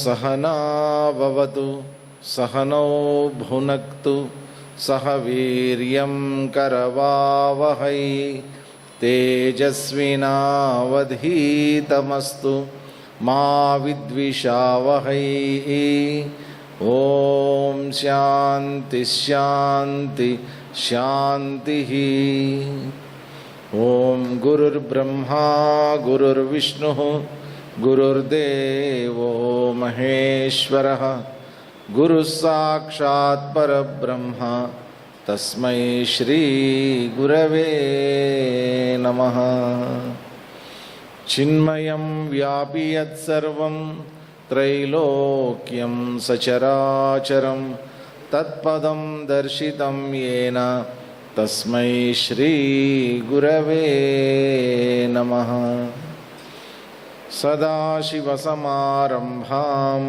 ॐ सहनाववतु सहनौ भुनक्तु सह वीर्यं करवावहै तेजस्विनावधीतमस्तु मा विद्विषावहै ॐ शान्ति शान्ति शान्तिः ॐ गुरुर्ब्रह्मा गुरुर्विष्णुः गुरुर्देवो महेश्वरः गुरुः साक्षात् परब्रह्म तस्मै श्रीगुरवे नमः। चिन्मयं व्यापि यत्सर्वं त्रैलोक्यं सचराचरं तत्पदं दर्शितं येन तस्मै श्रीगुरवे नमः सदाशिवसमारम्भां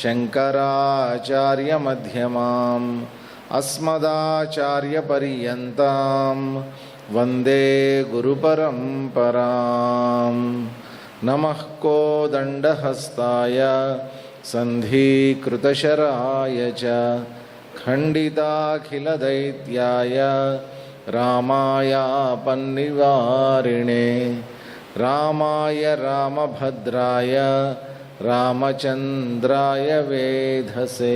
शङ्कराचार्यमध्यमाम् अस्मदाचार्यपर्यन्तां वन्दे गुरुपरम्पराम् नमः कोदण्डहस्ताय सन्धीकृतशराय च खण्डिताखिलदैत्याय रामायापन्निवारिणे रामाय रामभद्राय रामचन्द्राय वेधसे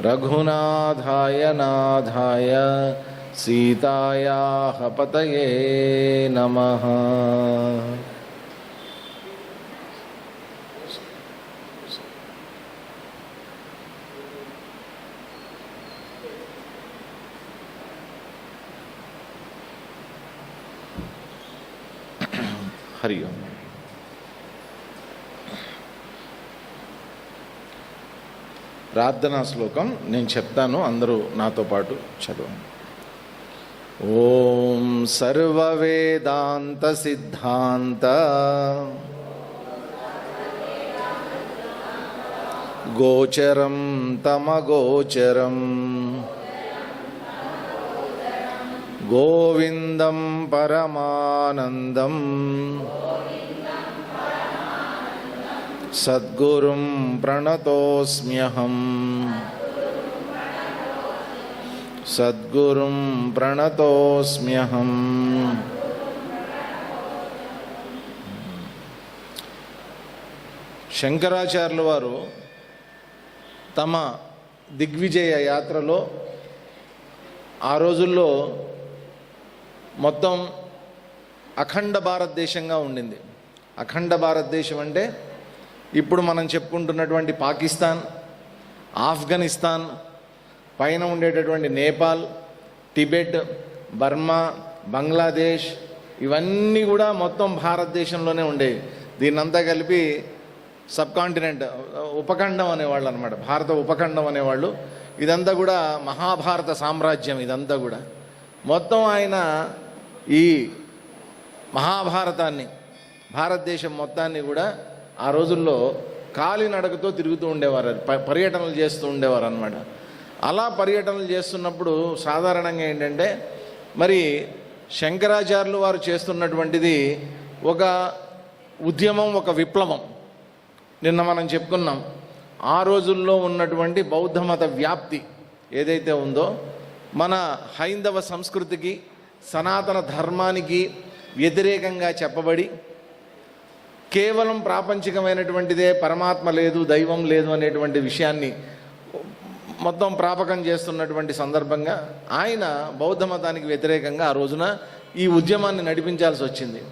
रघुनाथाय नाथाय सीतायाः पतये नमः। హరి ఓం ప్రార్థనా శ్లోకం నేను చెప్తాను అందరూ నాతో పాటు చదవండి. ఓం సర్వవేదాంత సిద్ధాంత గోచరం తమగోచరం. గోవిందం పరమానందం సద్గురుం ప్రణతోస్మ్యహం సద్గురుం ప్రణతోస్మ్యహం శంకరాచార్యుల వారు తమ దిగ్విజయ యాత్రలో ఆ రోజుల్లో మొత్తం అఖండ భారతదేశంగా ఉండింది. అఖండ భారతదేశం అంటే ఇప్పుడు మనం చెప్పుకుంటున్నటువంటి పాకిస్తాన్ ఆఫ్ఘనిస్తాన్ పైన ఉండేటటువంటి నేపాల్ టిబెట్ బర్మా బంగ్లాదేశ్ ఇవన్నీ కూడా మొత్తం భారతదేశంలోనే ఉండేవి. దీన్నంతా కలిపి సబ్ కాంటినెంట్ ఉపఖండం అనేవాళ్ళు అనమాట భారత ఉపఖండం అనేవాళ్ళు. ఇదంతా కూడా మహాభారత సామ్రాజ్యం ఇదంతా కూడా. మొత్తం ఆయన ఈ మహాభారతాన్ని భారతదేశం మొత్తాన్ని కూడా ఆ రోజుల్లో కాలినడకతో తిరుగుతూ ఉండేవారు ప- పర్యటనలు చేస్తూ ఉండేవారు అనమాట అలా పర్యటనలు చేస్తున్నప్పుడు సాధారణంగా ఏంటంటే మరి శంకరాచార్యులు వారు చేస్తున్నటువంటిది ఒక ఉద్యమం ఒక విప్లవం. నిన్న మనం చెప్పుకున్నాం ఆ రోజుల్లో ఉన్నటువంటి బౌద్ధ మత వ్యాప్తి ఏదైతే ఉందో మన హైందవ సంస్కృతికి సనాతన ధర్మానికి వ్యతిరేకంగా చెప్పబడి కేవలం ప్రాపంచికమైనటువంటిదే పరమాత్మ లేదు దైవం లేదు అనేటువంటి విషయాన్ని మొత్తం ప్రాపకం చేస్తున్నటువంటి సందర్భంగా ఆయన బౌద్ధ మతానికి వ్యతిరేకంగా ఆ రోజున ఈ ఉద్యమాన్ని నడిపించాల్సి వచ్చింది.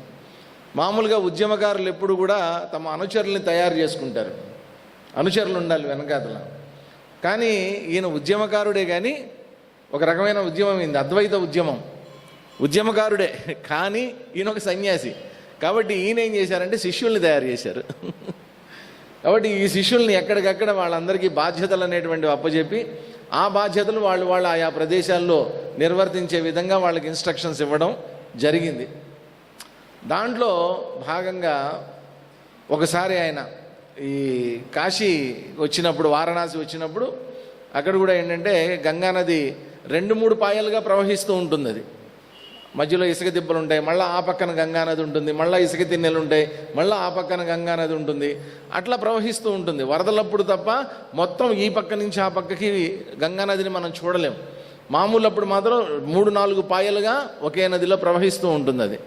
మామూలుగా ఉద్యమకారులు ఎప్పుడు కూడా తమ అనుచరుల్ని తయారు చేసుకుంటారు. అనుచరులు ఉండాలి వెనకాతల. కానీ ఈయన ఉద్యమకారుడే కానీ ఒక రకమైన ఉద్యమం అయింది అద్వైత ఉద్యమం. ఉద్యమకారుడే కానీ ఈయన ఒక సన్యాసి. కాబట్టి ఈయన ఏం చేశారంటే శిష్యుల్ని తయారు చేశారు. కాబట్టి ఈ శిష్యుల్ని ఎక్కడికక్కడ వాళ్ళందరికీ బాధ్యతలు అనేటువంటివి అప్పచెప్పి ఆ బాధ్యతలు వాళ్ళు వాళ్ళు ఆయా ప్రదేశాల్లో నిర్వర్తించే విధంగా వాళ్ళకి ఇన్స్ట్రక్షన్స్ ఇవ్వడం జరిగింది. దాంట్లో భాగంగా ఒకసారి ఆయన ఈ కాశీ వచ్చినప్పుడు వారణాసి వచ్చినప్పుడు అక్కడ కూడా ఏంటంటే గంగానది రెండు మూడు పాయలుగా ప్రవహిస్తూ ఉంటుంది అది మధ్యలో ఇసుక దిబ్బలు ఉంటాయి మళ్ళీ ఆ పక్కన గంగానది ఉంటుంది మళ్ళీ ఇసుక తిన్నెలు ఉంటాయి మళ్ళీ ఆ పక్కన గంగానది ఉంటుంది. అట్లా ప్రవహిస్తూ ఉంటుంది. వరదలప్పుడు తప్ప మొత్తం ఈ పక్క నుంచి ఆ పక్కకి గంగానదిని మనం చూడలేం. మామూలు అప్పుడు మాత్రం మూడు నాలుగు పాయలుగా ఒకే నదిలో ప్రవహిస్తూ ఉంటుంది అది.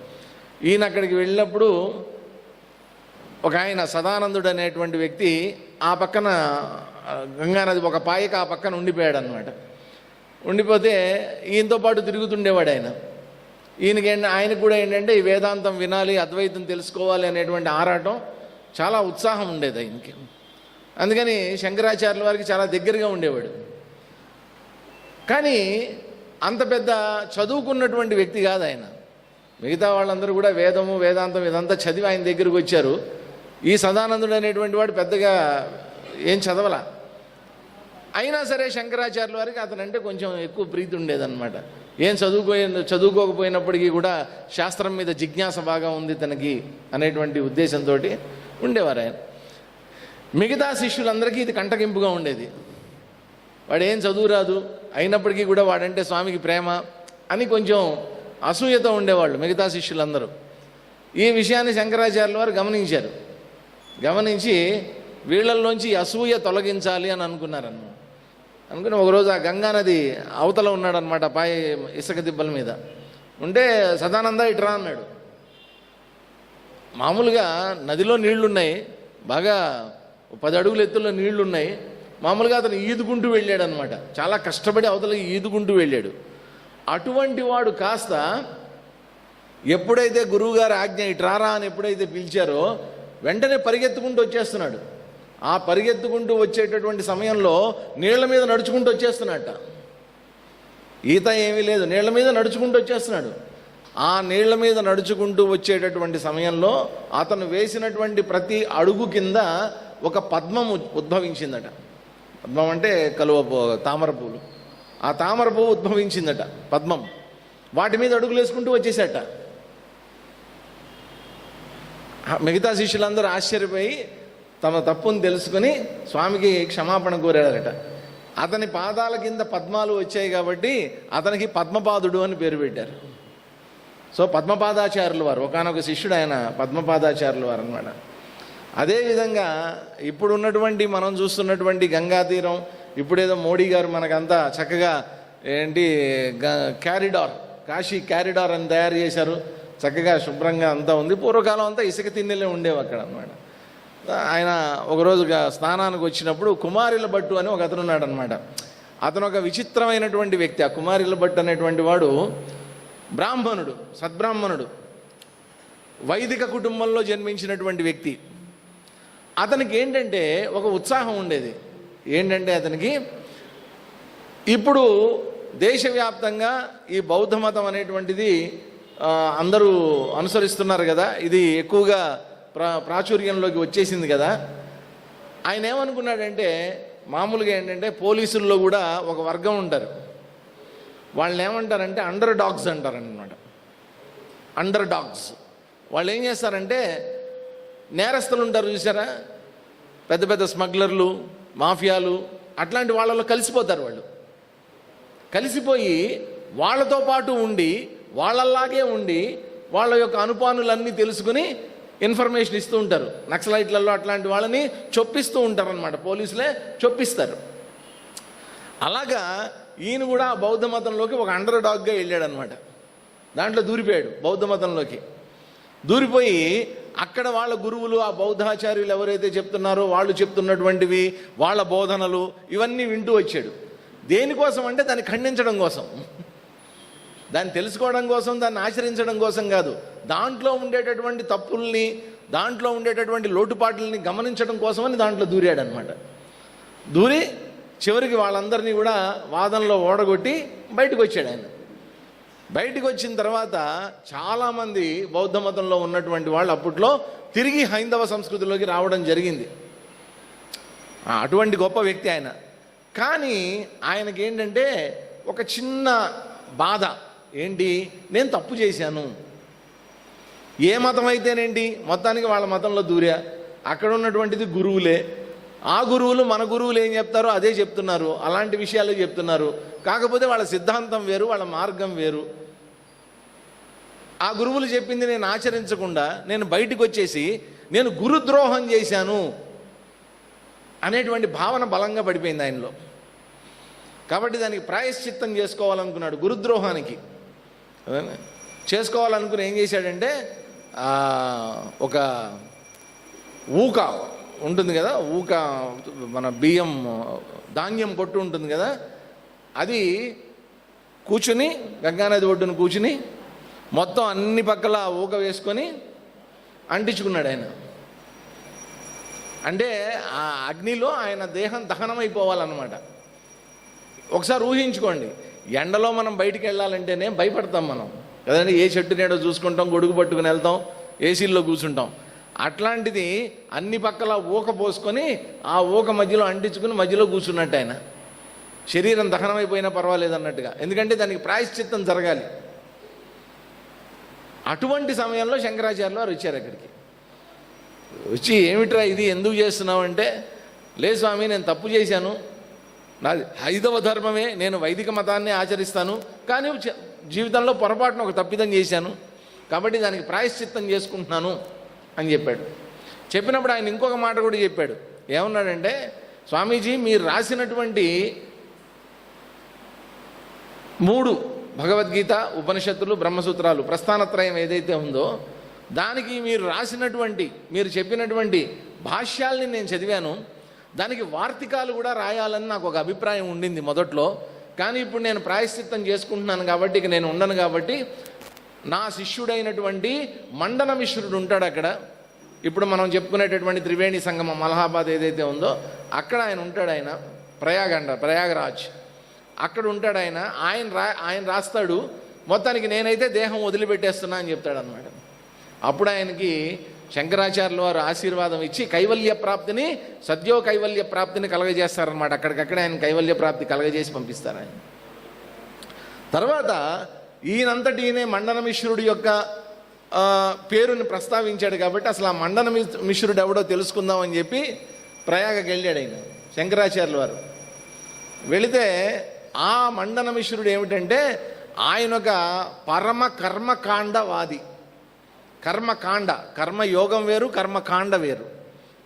ఈయన అక్కడికి వెళ్ళినప్పుడు ఒక ఆయన సదానందుడు అనేటువంటి వ్యక్తి ఆ పక్కన గంగానది ఒక పాయకు ఆ పక్కన ఉండిపోయాడు అనమాట ఉండిపోతే ఈయనతో పాటు తిరుగుతుండేవాడు ఆయన. ఈయనకి ఏంటి- ఆయనకు కూడా ఏంటంటే ఈ వేదాంతం వినాలి అద్వైతం తెలుసుకోవాలి అనేటువంటి ఆరాటం చాలా ఉత్సాహం ఉండేది ఆయనకి. అందుకని శంకరాచార్యుల వారికి చాలా దగ్గరగా ఉండేవాడు. కానీ అంత పెద్ద చదువుకున్నటువంటి వ్యక్తి కాదు ఆయన. మిగతా వాళ్ళందరూ కూడా వేదము వేదాంతం ఇదంతా చదివి ఆయన దగ్గరికి వచ్చారు. ఈ సదానందుడు అనేటువంటి వాడు పెద్దగా ఏం చదవల. అయినా సరే శంకరాచార్యుల వారికి అతనంటే కొంచెం ఎక్కువ ప్రీతి ఉండేదన్నమాట. ఏం చదువుకో చదువుకోకపోయినప్పటికీ కూడా శాస్త్రం మీద జిజ్ఞాస బాగా ఉంది తనకి అనేటువంటి ఉద్దేశంతో ఉండేవారు ఆయన. మిగతా శిష్యులందరికీ ఇది కంటగింపుగా ఉండేది. వాడు ఏం చదువు రాదు. అయినప్పటికీ కూడా వాడంటే స్వామికి ప్రేమ అని కొంచెం అసూయతో ఉండేవాళ్ళు మిగతా శిష్యులందరూ. ఈ విషయాన్ని శంకరాచార్యుల వారు గమనించారు. గమనించి వీళ్ళల్లోంచి అసూయ తొలగించాలి అని అనుకున్నారన్నమాట. అనుకుని ఒకరోజు ఆ గంగా నది అవతల ఉన్నాడనమాట పాయ ఇసుక దిబ్బల మీద. ఉంటే సదానంద ఇట్రా అన్నాడు. మామూలుగా నదిలో నీళ్ళున్నాయి బాగా పది అడుగుల ఎత్తుల్లో నీళ్ళున్నాయి. మామూలుగా అతను ఈదుకుంటూ వెళ్ళాడు అనమాట చాలా కష్టపడి అవతలకి ఈదుకుంటూ వెళ్ళాడు. అటువంటి వాడు కాస్త ఎప్పుడైతే గురువుగారు ఆజ్ఞ ఇట్రారా అని ఎప్పుడైతే పిలిచారో వెంటనే పరిగెత్తుకుంటూ వచ్చేస్తున్నాడు. ఆ పరిగెత్తుకుంటూ వచ్చేటటువంటి సమయంలో నీళ్ళ మీద నడుచుకుంటూ వచ్చేస్తున్నట్ట ఈత ఏమీ లేదు నీళ్ళ మీద నడుచుకుంటూ వచ్చేస్తున్నాడు. ఆ నీళ్ళ మీద నడుచుకుంటూ వచ్చేటటువంటి సమయంలో అతను వేసినటువంటి ప్రతి అడుగు కింద ఒక పద్మం ఉద్భవించిందట. పద్మం అంటే కలువ తామర పువ్వులు ఆ తామర పువ్వు ఉద్భవించిందట పద్మం. వాటి మీద అడుగులు వేసుకుంటూ వచ్చేసాట మిగతా శిష్యులందరూ ఆశ్చర్యపోయి తమ తప్పును తెలుసుకుని స్వామికి క్షమాపణ కోరాడట. అతని పాదాల కింద పద్మాలు వచ్చాయి కాబట్టి అతనికి పద్మపాదుడు అని పేరు పెట్టారు. సో పద్మపాదాచార్యులు వారు ఒకనొక శిష్యుడు ఆయన పద్మపాదాచార్యులు వారు అనమాట అదేవిధంగా ఇప్పుడు ఉన్నటువంటి మనం చూస్తున్నటువంటి గంగా తీరం ఇప్పుడేదో మోడీ గారు మనకంతా చక్కగా ఏంటి గ- క్యారిడార్ కాశీ క్యారిడార్ అని తయారు చేశారు. చక్కగా శుభ్రంగా అంతా ఉంది. పూర్వకాలం అంతా ఇసుక తిన్నెలే ఉండేవి అక్కడ అనమాట ఆయన ఒకరోజు స్నానానికి వచ్చినప్పుడు కుమారిల భట్టు అని ఒక అతను ఉన్నాడనమాట అతను ఒక విచిత్రమైనటువంటి వ్యక్తి. ఆ కుమారిల భట్టు అనేటువంటి వాడు బ్రాహ్మణుడు సద్బ్రాహ్మణుడు. వైదిక కుటుంబంలో జన్మించినటువంటి వ్యక్తి. అతనికి ఏంటంటే ఒక ఉత్సాహం ఉండేది. ఏంటంటే అతనికి ఇప్పుడు దేశవ్యాప్తంగా ఈ బౌద్ధ మతం అనేటువంటిది అందరూ అనుసరిస్తున్నారు కదా. ఇది ఎక్కువగా ప్రా ప్రాచుర్యంలోకి వచ్చేసింది కదా. ఆయన ఏమనుకున్నాడంటే మామూలుగా ఏంటంటే పోలీసుల్లో కూడా ఒక వర్గం ఉంటారు. వాళ్ళని ఏమంటారంటే అండర్ డాగ్స్ అంటారనమాట అండర్ డాగ్స్. వాళ్ళు ఏం చేస్తారంటే నేరస్తులు ఉంటారు చూసారా? పెద్ద పెద్ద స్మగ్లర్లు మాఫియాలు అట్లాంటి వాళ్ళలో కలిసిపోతారు వాళ్ళు. కలిసిపోయి వాళ్ళతో పాటు ఉండి వాళ్ళలాగే ఉండి వాళ్ళ యొక్క అనుపానులన్నీ తెలుసుకుని ఇన్ఫర్మేషన్ ఇస్తూ ఉంటారు. నక్సలైట్లలో అట్లాంటి వాళ్ళని చొప్పిస్తూ ఉంటారు అనమాట పోలీసులే చొప్పిస్తారు. అలాగా ఈయన కూడా బౌద్ధ మతంలోకి ఒక అండర్ డాగ్గా వెళ్ళాడనమాట దాంట్లో దూరిపోయాడు బౌద్ధ మతంలోకి. దూరిపోయి అక్కడ వాళ్ళ గురువులు ఆ బౌద్ధాచార్యులు ఎవరైతే చెప్తున్నారో వాళ్ళు చెప్తున్నటువంటివి వాళ్ళ బోధనలు ఇవన్నీ వింటూ వచ్చాడు. దేనికోసం అంటే దాన్ని ఖండించడం కోసం. దాన్ని తెలుసుకోవడం కోసం దాన్ని ఆచరించడం కోసం కాదు. దాంట్లో ఉండేటటువంటి తప్పుల్ని దాంట్లో ఉండేటటువంటి లోటుపాట్లని గమనించడం కోసమని దాంట్లో దూరాడనమాట. దూరి చివరికి వాళ్ళందరినీ కూడా వాదనలో ఓడగొట్టి బయటకు వచ్చాడు ఆయన. బయటకు వచ్చిన తర్వాత చాలామంది బౌద్ధ మతంలో ఉన్నటువంటి వాళ్ళు అప్పట్లో తిరిగి హైందవ సంస్కృతిలోకి రావడం జరిగింది. అటువంటి గొప్ప వ్యక్తి ఆయన. కానీ ఆయనకి ఏంటంటే ఒక చిన్న బాధ. ఏంటి? నేను తప్పు చేశాను. ఏ మతం అయితేనేంటి మొత్తానికి వాళ్ళ మతంలో దూరా. అక్కడ ఉన్నటువంటిది గురువులే. ఆ గురువులు మన గురువులు ఏం చెప్తారో అదే చెప్తున్నారు. అలాంటి విషయాలు చెప్తున్నారు. కాకపోతే వాళ్ళ సిద్ధాంతం వేరు వాళ్ళ మార్గం వేరు. ఆ గురువులు చెప్పింది నేను ఆచరించకుండా నేను బయటకు వచ్చేసి నేను గురుద్రోహం చేశాను అనేటువంటి భావన బలంగా పడిపోయింది ఆయనలో. కాబట్టి దానికి ప్రాయశ్చిత్తం చేసుకోవాలనుకున్నాడు గురుద్రోహానికి. చేసుకోవాలనుకుని ఏం చేశాడంటే ఒక ఊక ఉంటుంది కదా ఊక మన బియ్యం ధాన్యం పొట్టు ఉంటుంది కదా అది కూర్చుని గంగానది ఒడ్డును కూర్చుని మొత్తం అన్ని పక్కల ఊక వేసుకొని అంటించుకున్నాడు ఆయన. అంటే ఆ అగ్నిలో ఆయన దేహం దహనమైపోవాలన్నమాట. ఒకసారి ఊహించుకోండి ఎండలో మనం బయటికి వెళ్ళాలంటేనే భయపడతాం మనం. కదండి? ఏ చెట్టు నీడో చూసుకుంటాం గొడుగు పట్టుకుని వెళ్తాం ఏసీల్లో కూర్చుంటాం. అట్లాంటిది అన్ని పక్కల ఊక పోసుకొని ఆ ఊక మధ్యలో అంటించుకుని మధ్యలో కూర్చున్నట్టు ఆయన. శరీరం దహనమైపోయినా పర్వాలేదు అన్నట్టుగా. ఎందుకంటే దానికి ప్రాయశ్చిత్తం జరగాలి. అటువంటి సమయంలో శంకరాచార్యులు వారు వచ్చారు అక్కడికి. వచ్చి ఏమిట్రా ఇది? ఎందుకు చేస్తున్నావు? అంటే లే స్వామి నేను తప్పు చేశాను. నాది హైదవ ధర్మమే నేను వైదిక మతాన్ని ఆచరిస్తాను. కానీ జీవితంలో పొరపాటున ఒక తప్పిదం చేశాను. కాబట్టి దానికి ప్రాయశ్చిత్తం చేసుకుంటున్నాను అని చెప్పాడు. చెప్పినప్పుడు ఆయన ఇంకొక మాట కూడా చెప్పాడు. ఏమన్నాడంటే స్వామీజీ మీరు రాసినటువంటి మూడు భగవద్గీత ఉపనిషత్తులు బ్రహ్మసూత్రాలు ప్రస్థానత్రయం ఏదైతే ఉందో దానికి మీరు రాసినటువంటి మీరు చెప్పినటువంటి భాష్యాల్ని నేను చదివాను. దానికి వార్తికాలు కూడా రాయాలని నాకు ఒక అభిప్రాయం ఉండింది మొదట్లో. కానీ ఇప్పుడు నేను ప్రాయశ్చిత్తం చేసుకుంటున్నాను కాబట్టి ఇక నేను ఉండను కాబట్టి నా శిష్యుడైనటువంటి మండన మిశ్రుడు ఉంటాడు అక్కడ. ఇప్పుడు మనం చెప్పుకునేటటువంటి త్రివేణి సంగమం అలహాబాద్ ఏదైతే ఉందో అక్కడ ఆయన ఉంటాడు ఆయన ప్రయాగ అంట ప్రయాగరాజ్. అక్కడ ఉంటాడు ఆయన. ఆయన రా ఆయన రాస్తాడు. మొత్తానికి నేనైతే దేహం వదిలిపెట్టేస్తున్నా అని చెప్తాడు అనమాట అప్పుడు ఆయనకి శంకరాచార్యుల వారు ఆశీర్వాదం ఇచ్చి కైవల్య ప్రాప్తిని సద్యో కైవల్య ప్రాప్తిని కలగజేస్తారనమాట అక్కడికక్కడ ఆయన కైవల్య ప్రాప్తి కలగజేసి పంపిస్తారు ఆయన. తర్వాత ఈయనంతటి ఈయనే మండన మిశ్రుడి యొక్క పేరుని ప్రస్తావించాడు కాబట్టి అసలు ఆ మండన మిశ్రుడు ఎవడో తెలుసుకుందాం అని చెప్పి ప్రయాగకి వెళ్ళాడు ఆయన శంకరాచార్యుల వారు. వెళితే ఆ మండన మిశ్రుడు ఏమిటంటే ఆయన ఒక పరమ కర్మకాండవాది. కర్మకాండ. కర్మయోగం వేరు కర్మకాండ వేరు.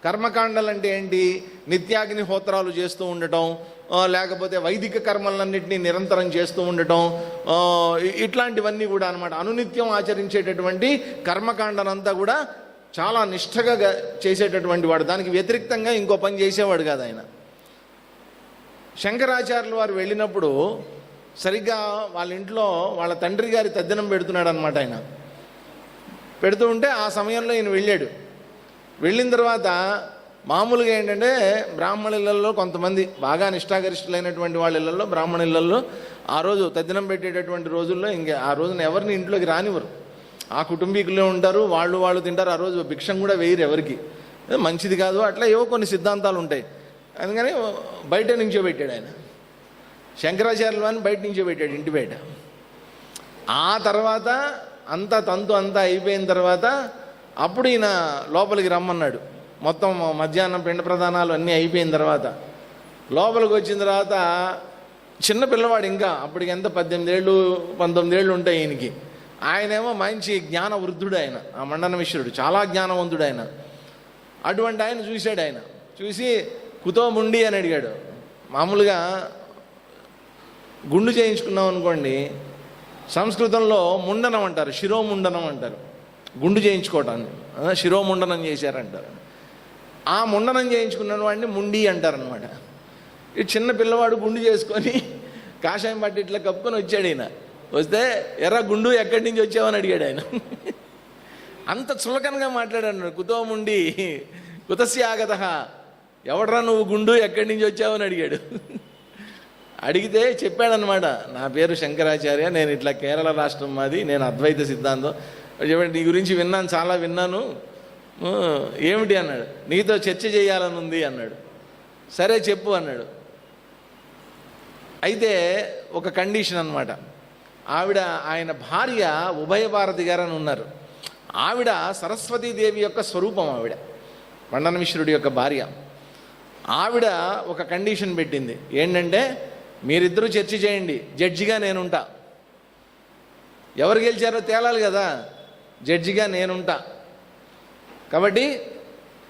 కర్మకాండలు అంటే ఏంటి నిత్యాగ్నిహోత్రాలు చేస్తూ ఉండటం లేకపోతే వైదిక కర్మలన్నింటినీ నిరంతరం చేస్తూ ఉండటం ఇట్లాంటివన్నీ కూడా అనమాట అనునిత్యం ఆచరించేటటువంటి కర్మకాండనంతా కూడా చాలా నిష్ఠగా చేసేటటువంటి వాడు. దానికి వ్యతిరిక్తంగా ఇంకో పని చేసేవాడు కాదు ఆయన. శంకరాచార్యులు వారు వెళ్ళినప్పుడు సరిగ్గా వాళ్ళ ఇంట్లో వాళ్ళ తండ్రి గారి తద్దినం పెడుతున్నాడు అనమాట ఆయన. పెడుతూ ఉంటే ఆ సమయంలో ఈయన వెళ్ళాడు. వెళ్ళిన తర్వాత మామూలుగా ఏంటంటే బ్రాహ్మణులలో కొంతమంది బాగా నిష్ఠాగరిష్ఠులైనటువంటి వాళ్ళ ఇళ్ళల్లో బ్రాహ్మణ ఆ రోజు తద్దినం పెట్టేటటువంటి రోజుల్లో ఇంకా ఆ రోజున ఎవరిని ఇంట్లోకి రానివ్వరు. ఆ కుటుంబీకులే ఉంటారు వాళ్ళు వాళ్ళు తింటారు ఆ రోజు భిక్షం కూడా వేయరు ఎవరికి. మంచిది కాదు అట్లా ఏవో కొన్ని సిద్ధాంతాలు ఉంటాయి. అందుకని బయట నుంచో పెట్టాడు ఆయన. శంకరాచార్యులు అని బయట నుంచో పెట్టాడు ఇంటి బయట. ఆ తర్వాత అంతా తంతు అంతా అయిపోయిన తర్వాత అప్పుడు ఈయన లోపలికి రమ్మన్నాడు. మొత్తం మధ్యాహ్నం పిండ ప్రధానాలు అన్నీ అయిపోయిన తర్వాత. లోపలికి వచ్చిన తర్వాత చిన్న పిల్లవాడు ఇంకా అప్పటికి ఎంత పద్దెనిమిది ఏళ్ళు పంతొమ్మిది ఏళ్ళు ఉంటాయి ఈయనకి. ఆయనేమో మంచి జ్ఞాన వృద్ధుడు ఆయన ఆ మండన మిశ్రుడు చాలా జ్ఞానవంతుడు ఆయన. అటువంటి ఆయన చూశాడు ఆయన. చూసి కుతో ముండి అని అడిగాడు. మామూలుగా గుండు చేయించుకున్నాం అనుకోండి సంస్కృతంలో ముండనం అంటారు శిరోముండనం అంటారు. గుండు చేయించుకోవటాన్ని శిరోముండనం చేశారంటారు. ఆ ముండనం చేయించుకున్న వాడిని ముండి అంటారనమాట ఈ చిన్న పిల్లవాడు గుండు చేసుకొని కాషాయం పట్టి ఇట్లా కప్పుకొని వచ్చాడు ఆయన వస్తే ఎర్ర గుండు ఎక్కడి నుంచి వచ్చావని అడిగాడు ఆయన. అంత చులకనగా మాట్లాడాడు కుతోముండి కుతస్యాగత కుతస్య ఆగత. ఎవడ్రా నువ్వు గుండు ఎక్కడి నుంచి వచ్చావని అడిగాడు. అడిగితే చెప్పాడనమాట నా పేరు శంకరాచార్య నేను ఇట్లా కేరళ రాష్ట్రం మాది నేను అద్వైత సిద్ధాంతం. చెప్పండి నీ గురించి విన్నాను చాలా విన్నాను. ఏమిటి? అన్నాడు. నీతో చర్చ చేయాలని ఉంది అన్నాడు. సరే చెప్పు అన్నాడు. అయితే ఒక కండిషన్ అన్నమాట. ఆవిడ ఆయన భార్య ఉభయ భారతి గారు అని ఉన్నారు. ఆవిడ సరస్వతీదేవి యొక్క స్వరూపం ఆవిడ మండన మిశ్రుడి యొక్క భార్య. ఆవిడ ఒక కండిషన్ పెట్టింది. ఏంటంటే మీరిద్దరూ చర్చ చేయండి. జడ్జిగా నేనుంటా. ఎవరు గెలిచారో తేలాలి కదా. జడ్జిగా నేనుంటా. కాబట్టి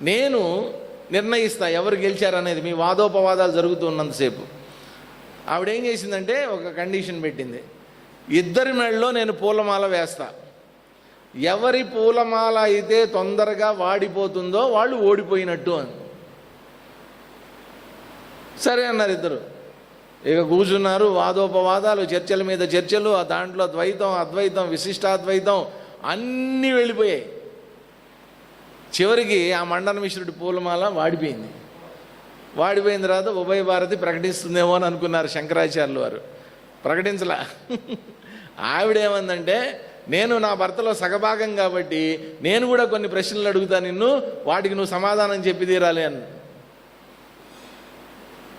నేను నిర్ణయిస్తా ఎవరు గెలిచారనేది. మీ వాదోపవాదాలు జరుగుతూ ఉన్నంతసేపు. ఆవిడ ఏం చేసిందంటే ఒక కండిషన్ పెట్టింది. ఇద్దరి మెడలో నేను పూలమాల వేస్తా. ఎవరి పూలమాల అయితే తొందరగా వాడిపోతుందో వాళ్ళు ఓడిపోయినట్టు అని. సరే అన్నారు ఇద్దరు. ఇక కూర్చున్నారు వాదోపవాదాలు చర్చల మీద చర్చలు ఆ దాంట్లో ద్వైతం అద్వైతం విశిష్టాద్వైతం అన్నీ వెళ్ళిపోయాయి. చివరికి ఆ మండన మిశ్రుడి పూలమాల వాడిపోయింది. వాడిపోయిన తర్వాత ఉభయ భారతి ప్రకటిస్తుందేమో అని అనుకున్నారు శంకరాచార్యులు వారు. ప్రకటించలా. ఆవిడేమందంటే నేను నా భర్తలో సగభాగం కాబట్టి నేను కూడా కొన్ని ప్రశ్నలు అడుగుతా నిన్ను వాటికి నువ్వు సమాధానం చెప్పి తీరాలి అని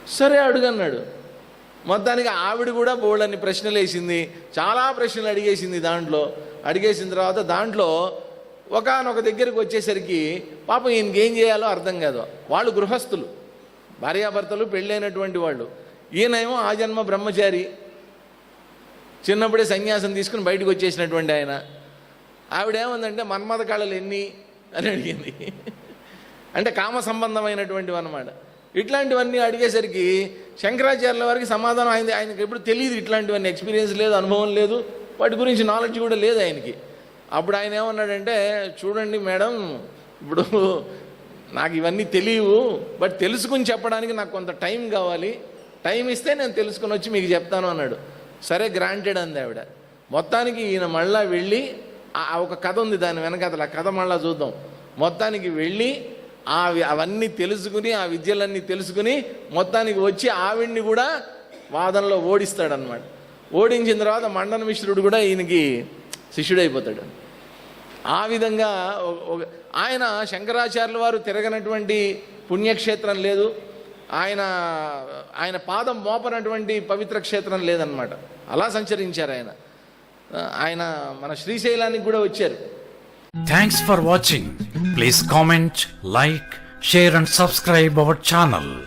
సరే అడుగన్నాడు. మొత్తానికి ఆవిడ కూడా బోళ్ళని ప్రశ్నలు వేసింది చాలా ప్రశ్నలు అడిగేసింది దాంట్లో. అడిగేసిన తర్వాత దాంట్లో ఒకనొక దగ్గరికి వచ్చేసరికి పాపం ఈయనకి ఏం చేయాలో అర్థం కాదు. వాళ్ళు గృహస్థులు భార్యాభర్తలు పెళ్ళైనటువంటి వాళ్ళు. ఈయనేమో ఆ జన్మ బ్రహ్మచారి. చిన్నప్పుడే సన్యాసం తీసుకుని బయటకు వచ్చేసినటువంటి ఆయన. ఆవిడేమందంటే మన్మథ కళలు ఎన్ని అని అడిగింది. అంటే కామ సంబంధమైనటువంటివి అనమాట ఇట్లాంటివన్నీ అడిగేసరికి శంకరాచార్యుల వారికి సమాధానం ఆయన ఆయనకి ఎప్పుడు తెలియదు ఇట్లాంటివన్నీ. ఎక్స్పీరియన్స్ లేదు అనుభవం లేదు. వాటి గురించి నాలెడ్జ్ కూడా లేదు ఆయనకి. అప్పుడు ఆయన ఏమన్నాడంటే చూడండి మేడం ఇప్పుడు నాకు ఇవన్నీ తెలియవు. బట్ తెలుసుకుని చెప్పడానికి నాకు కొంత టైం కావాలి. టైం ఇస్తే నేను తెలుసుకుని వచ్చి మీకు చెప్తాను అన్నాడు. సరే గ్రాంటెడ్ అంది ఆవిడ. మొత్తానికి ఈయన మళ్ళా వెళ్ళి ఆ- ఒక కథ ఉంది దాని వెనకాతల. ఆ కథ మళ్ళా చూద్దాం. మొత్తానికి వెళ్ళి ఆ అవన్నీ తెలుసుకుని ఆ విద్యలన్నీ తెలుసుకుని మొత్తానికి వచ్చి ఆవిడ్ని కూడా వాదనలో ఓడిస్తాడనమాట ఓడించిన తర్వాత మండన మిశ్రుడు కూడా ఈయనకి శిష్యుడైపోతాడు. ఆ విధంగా ఆయన శంకరాచార్యుల వారు తిరగనటువంటి పుణ్యక్షేత్రం లేదు. ఆయన ఆయన పాదం మోపనటువంటి పవిత్ర క్షేత్రం లేదనమాట అలా సంచరించారు ఆయన. ఆయన మన శ్రీశైలానికి కూడా వచ్చారు. Thanks for watching. Please comment, like, share and subscribe our channel.